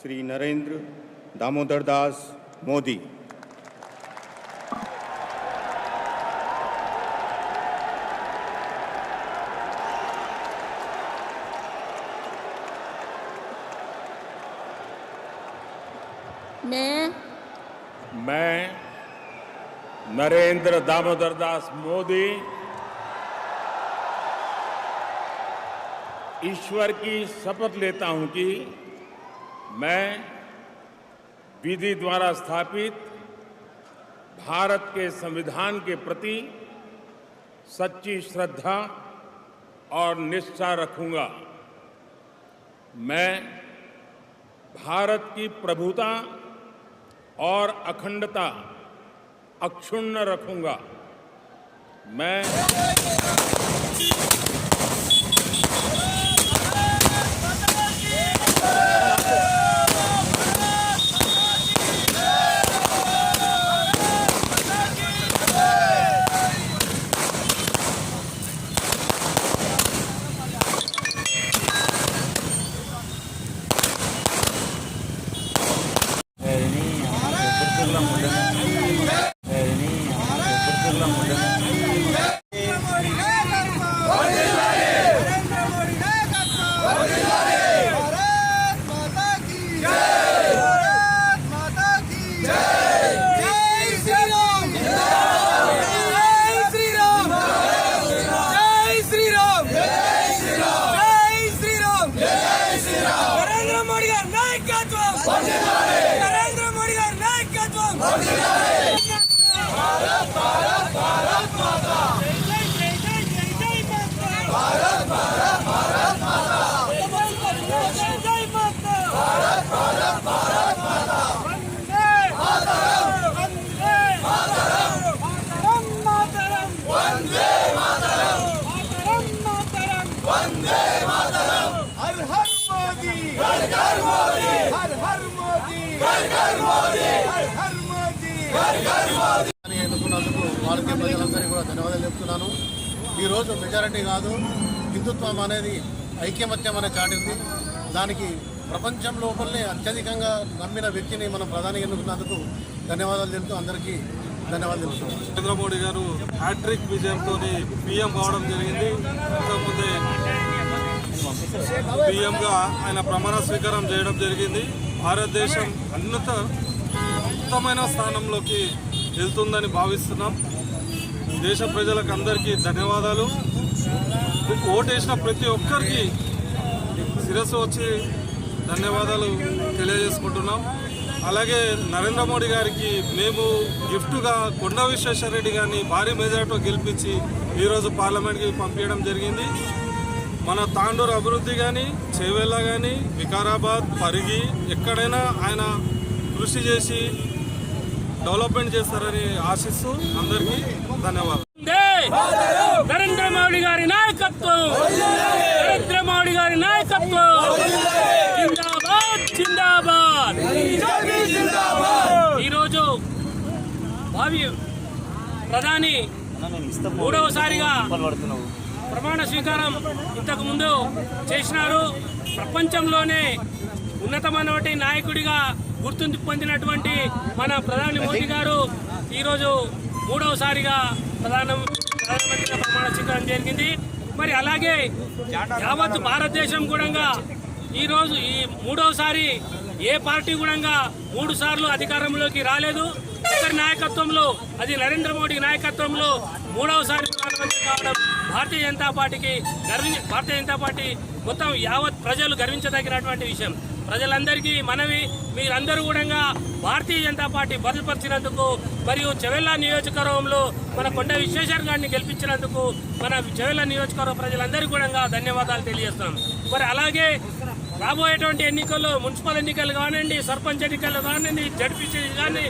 श्री नरेंद्र दामोदर दास मोदी। मैं मैं नरेंद्र दामोदर दास मोदी ईश्वर की शपथ लेता हूँ कि मैं विधि द्वारा स्थापित भारत के संविधान के प्रति सच्ची श्रद्धा और निष्ठा रखूँगा। मैं भारत की प्रभुता और अखंडता अक्षुण्ण रखूँगा। मैं వందే మాతరం! హర్ హర్ మోదీ! హర్ హర్ మోదీ! హర్ హర్ మోదీ! హర్ హర్ మోదీ! హర్ హర్ మోదీ! హర్ హర్ మోదీ! అని ఎన్నుకున్నందుకు భారతీయ ప్రజలందరికీ కూడా ధన్యవాదాలు చెప్తున్నాను. ఈరోజు మెజారిటీ కాదు హిందుత్వం అనేది ఐక్యమత్యం అనే చాటింది. దానికి ప్రపంచం లోపలనే అత్యధికంగా నమ్మిన వ్యక్తిని మనం ప్రధాని ఎన్నుకున్నందుకు ధన్యవాదాలు తెలుపుతూ అందరికీ ధన్యవాదాలు. నరేంద్ర మోడీ గారు హ్యాట్రిక్ విజయంతో పీఎం కావడం జరిగింది. ఇంతకుముందే పీఎంగా ఆయన ప్రమాణ స్వీకారం చేయడం జరిగింది. భారతదేశం అన్నత ఉత్తమైన స్థానంలోకి వెళ్తుందని భావిస్తున్నాం. దేశ ప్రజలకు అందరికీ ధన్యవాదాలు ఓటేసిన ప్రతి ఒక్కరికి శిరస్సు వచ్చి ధన్యవాదాలు తెలియజేసుకుంటున్నాం. అలాగే నరేంద్ర మోడీ గారికి మేము గిఫ్ట్గా కొండ విశ్వేశ్వరరెడ్డి గారిని భారీ మెజార్టీతో గెలిపించి ఈరోజు పార్లమెంట్కి పంపించడం జరిగింది. మన తాండూరు అభివృద్ధి కానీ చేవేళ్ళ కానీ వికారాబాద్ పరిగి ఎక్కడైనా ఆయన కృషి చేసి డెవలప్మెంట్ చేస్తారని ఆశిస్తూ అందరికీ ధన్యవాదాలు. నరేంద్ర మోడీ గారి నాయకత్వం! నరేంద్ర మోడీ గారి నాయకత్వం! భావి ప్రధాని మూడవసారిగా ప్రమాణ స్వీకారం ఇంతకు ముందు చేసినారు. ప్రపంచంలోనే ఉన్నతమైనటువంటి నాయకుడిగా గుర్తింపు పొందినటువంటి మన ప్రధాని మోదీ గారు ఈరోజు మూడవసారిగా ప్రధాన ప్రధానమంత్రిగా ప్రమాణ స్వీకారం జరిగింది. మరి అలాగే యావత్ భారతదేశం కూడా ఈరోజు ఈ మూడవసారి ఏ పార్టీ కూడా మూడు సార్లు అధికారంలోకి రాలేదు. గారి నాయకత్వంలో అది నరేంద్ర మోడీ నాయకత్వంలో మూడవసారి ప్రధానమంత్రి కావడం భారతీయ జనతా పార్టీకి గర్వించ భారతీయ జనతా పార్టీ మొత్తం యావత్ ప్రజలు గర్వించదగినటువంటి విషయం. ప్రజలందరికీ మనవి. మీరందరూ కూడా భారతీయ జనతా పార్టీ బదులుపరిచినందుకు మరియు చెవెల్లా నియోజకవర్గంలో మన కొండ విశ్వేశ్వర గారిని గెలిపించినందుకు మన చెవెల్లా నియోజకవర్గ ప్రజలందరికీ కూడా ధన్యవాదాలు తెలియజేస్తాం మరి అలాగే రాబోయేటువంటి ఎన్నికల్లో మున్సిపల్ ఎన్నికలు కానివ్వండి సర్పంచ్ ఎన్నికలు కానివ్వండి జడ్పీసీ కానీ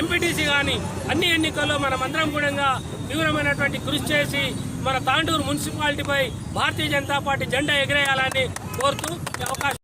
ఎంపీటీసీ కానీ అన్ని ఎన్నికల్లో మనమందరం కూడా తీవ్రమైనటువంటి కృషి చేసి మన తాండూరు మున్సిపాలిటీపై భారతీయ జనతా పార్టీ జెండా ఎగిరేయాలని కోరుతూ అవకాశం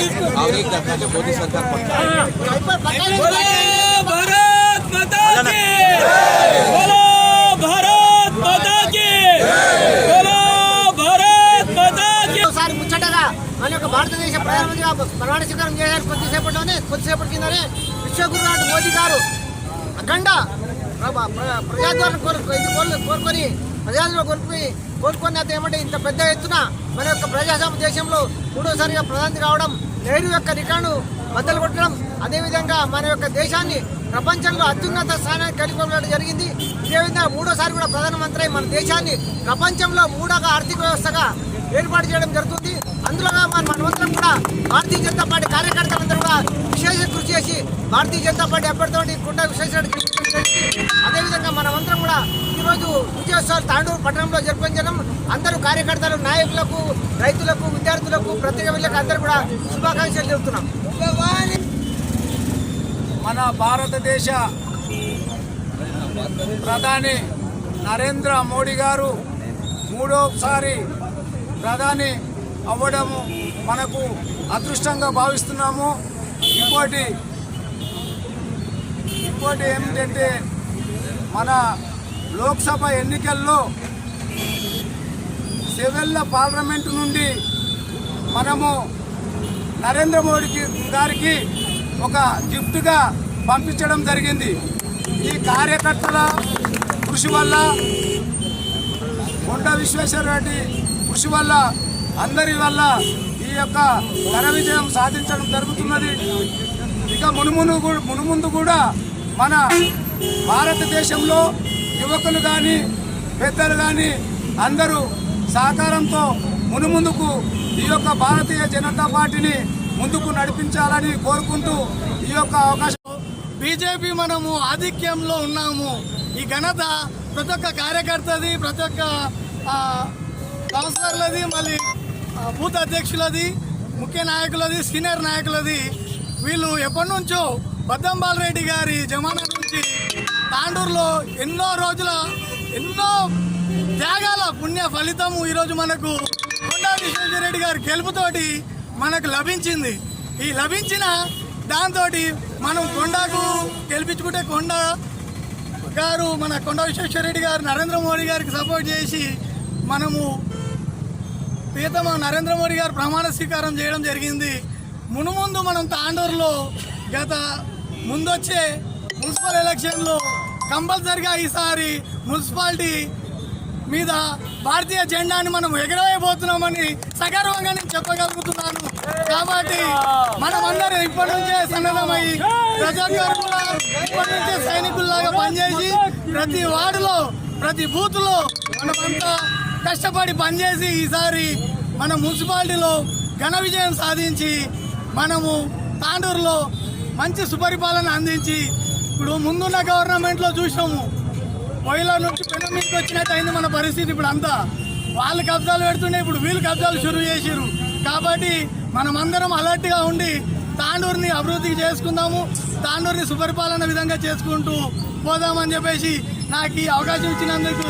आगे क्या कहते मोदी सरकार पक्का बोलो भारत माता की बोलो भारत माता की बोलो भारत माता की ఒకసారి ముచ్చటగా మన యొక్క భారతదేశ ప్రధానమంత్రిగా ప్రమాణ స్వీకారం చేశారు కొద్దిసేపట్లోనే కొద్దిసేపటి కిందనే విశ్వగురునాథ్ మోదీ గారు అఖండ ప్ర- ప్ర- ప్రజాదరణ కోరు ఇది కోరు- కోరుకొని ప్రజల్లో కొనుక్కుని కోరుకొని ఏమంటే ఇంత పెద్ద ఎత్తున మన యొక్క ప్రజాస్వామ్య దేశంలో మూడోసారిగా ప్రధాని కావడం నెహ్రూ యొక్క రికార్డు బద్దలు కొట్టడం అదేవిధంగా మన యొక్క దేశాన్ని ప్రపంచంలో అత్యున్నత స్థానానికి కలిపడం జరిగింది. ఇదే విధంగా మూడోసారి కూడా ప్రధానమంత్రి అయి మన దేశాన్ని ప్రపంచంలో మూడవ ఆర్థిక వ్యవస్థగా ఏర్పాటు చేయడం జరుగుతుంది. అందులో మన మనమందరం కూడా భారతీయ జనతా పార్టీ కార్యకర్తలందరూ కూడా విశేష కృషి చేసి భారతీయ జనతా పార్టీ అభ్యర్థి కుంట విశ్వేశ్వరరెడ్డి అదేవిధంగా మనమందరం కూడా ఈరోజు విజయోత్సవాలు తాండూరు పట్టణంలో జరిపించడం అందరూ కార్యకర్తలు నాయకులకు రైతులకు విద్యార్థులకు ప్రత్యేక అందరూ కూడా శుభాకాంక్షలు చెబుతున్నాం మన భారతదేశ ప్రధాని నరేంద్ర మోడీ గారు మూడోసారి ప్రధాని అవ్వడము మనకు అదృష్టంగా భావిస్తున్నాము. ఇంకోటి ఇంకోటి ఏమిటంటే మన లోక్సభ ఎన్నికల్లో సెవెల్ల పార్లమెంట్ నుండి మనము నరేంద్ర మోడీకి గారికి ఒక గిఫ్ట్గా పంపించడం జరిగింది. ఈ కార్యకర్తల కృషి వల్ల కొండ విశ్వేశ్వర రెడ్డి కృషి వల్ల అందరి వల్ల ఈ యొక్క ఘన విజయం సాధించడం జరుగుతున్నది. ఇక మునుమును మునుముందు కూడా మన భారతదేశంలో యువకులు కానీ పెద్దలు కానీ అందరూ సహకారంతో మునుముందుకు ఈ యొక్క భారతీయ జనతా పార్టీని ముందుకు నడిపించాలని కోరుకుంటూ ఈ యొక్క అవకాశం. బీజేపీ మనము ఆధిక్యంలో ఉన్నాము. ఈ ఘనత ప్రతి ఒక్క కార్యకర్తది ప్రతి ఒక్క కౌన్సిలర్లది మళ్ళీ బూత్ అధ్యక్షులది ముఖ్య నాయకులది సీనియర్ నాయకులది వీళ్ళు ఎప్పటి నుంచో బద్దంబాలరెడ్డి గారి జమానా నుంచి తాండూరులో ఎన్నో రోజుల ఎన్నో త్యాగాల పుణ్య ఫలితము ఈరోజు మనకు కొండా విశ్వేశ్వరరెడ్డి గారి గెలుపుతోటి మనకు లభించింది. ఈ లభించిన దాంతో మనం కొండకు గెలిపించుకుంటే కొండ గారు మన కొండ విశ్వేశ్వరరెడ్డి గారు నరేంద్ర మోడీ గారికి సపోర్ట్ చేసి మనము ప్రీతమ నరేంద్ర మోడీ గారు ప్రమాణ స్వీకారం చేయడం జరిగింది. మునుముందు మనం తాండూరులో గత ముందొచ్చే మున్సిపల్ ఎలక్షన్లో కంపల్సరిగా ఈసారి మున్సిపాలిటీ మీద భారతీయ జెండాని మనం ఎగరవేయబోతున్నామని సగర్వంగా నేను చెప్పగలుగుతున్నాను. కాబట్టి మనం ఇప్పటి నుంచే సన్నద్ధమై ప్రజలు కూడా ఇప్పటి నుంచే సైనికుల్లాగా పనిచేసి ప్రతి వార్డులో ప్రతి బూత్లో మనమంతా కష్టపడి పనిచేసి ఈసారి మన మున్సిపాలిటీలో ఘన విజయం సాధించి మనము తాండూరులో మంచి సుపరిపాలన అందించి ఇప్పుడు ముందున్న గవర్నమెంట్లో చూసాము పొయ్యిలో నుంచి పెను మీదకి వచ్చినట్టు అయింది మన పరిస్థితి ఇప్పుడు అంతా. వాళ్ళు కబ్జాలు పెడుతుండే ఇప్పుడు వీళ్ళు కబ్జాలు షురువు చేసిరు కాబట్టి మనమందరం అలర్ట్గా ఉండి తాండూరుని అభివృద్ధి చేసుకుందాము తాండూరుని సుపరిపాలన విధంగా చేసుకుంటూ పోదామని చెప్పేసి నాకు ఈ అవకాశం ఇచ్చినందుకు